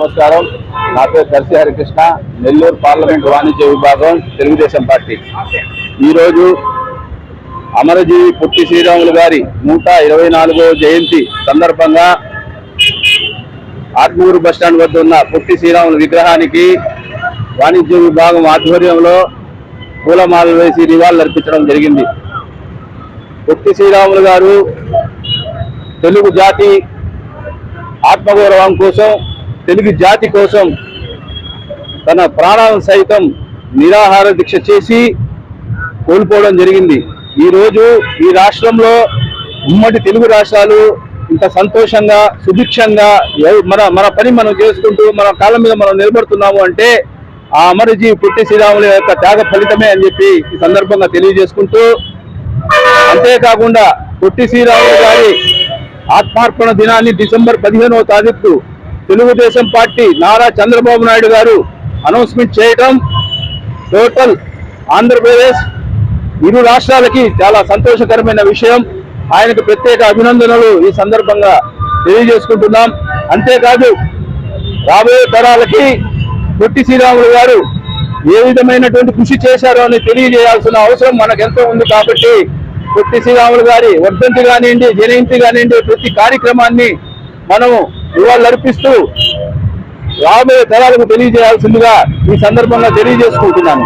నమస్కారం. నా పేరు దర్శి హరికృష్ణ. నెల్లూరు పార్లమెంట్ వాణిజ్య విభాగం తెలుగుదేశం పార్టీ. ఈరోజు అమరజీవి పొట్టి శ్రీరాములు గారి నూట ఇరవై నాలుగో జయంతి సందర్భంగా ఆత్మూరు బస్టాండ్ వద్ద ఉన్న పొట్టి శ్రీరాములు విగ్రహానికి వాణిజ్య విభాగం ఆధ్వర్యంలో పూలమాలలు వేసి నివాళులు అర్పించడం జరిగింది. పుట్టి శ్రీరాములు గారు తెలుగు జాతి ఆత్మగౌరవం కోసం తెలుగు జాతి కోసం తన ప్రాణాలను సైతం నిరాహార దీక్ష చేసి కోల్పోవడం జరిగింది. ఈ రోజు ఈ రాష్ట్రంలో ఉమ్మడి తెలుగు రాష్ట్రాలు ఇంత సంతోషంగా సుభిక్షంగా మన మన పని మనం చేసుకుంటూ మన కాలం మీద మనం నిలబడుతున్నాము అంటే ఆ అమరజీవి పుట్టి శ్రీరాముల యొక్క త్యాగ ఫలితమే అని చెప్పి ఈ సందర్భంగా తెలియజేసుకుంటూ అంతేకాకుండా పొట్టి శ్రీరాములు గారి ఆత్మార్పణ దినాన్ని డిసెంబర్ పదిహేనవ తారీఖు తెలుగుదేశం పార్టీ నారా చంద్రబాబు నాయుడు గారు అనౌన్స్మెంట్ చేయడం టోటల్ ఆంధ్రప్రదేశ్ ఇరు రాష్ట్రాలకి చాలా సంతోషకరమైన విషయం. ఆయనకు ప్రత్యేక అభినందనలు ఈ సందర్భంగా తెలియజేసుకుంటున్నాం. అంతేకాదు రాబోయే తరాలకి పొట్టి శ్రీరాములు గారు ఏ విధమైనటువంటి కృషి చేశారో అని తెలియజేయాల్సిన అవసరం మనకెంతో ఉంది కాబట్టి పొట్టి శ్రీరాములు గారి వర్ధంతి కానివ్వండి జయంతి కానివ్వండి ప్రతి కార్యక్రమాన్ని మనము నివాళులర్పిస్తూ రాబోయే తరాలకు తెలియజేయాల్సిందిగా ఈ సందర్భంగా తెలియజేసుకుంటున్నాను.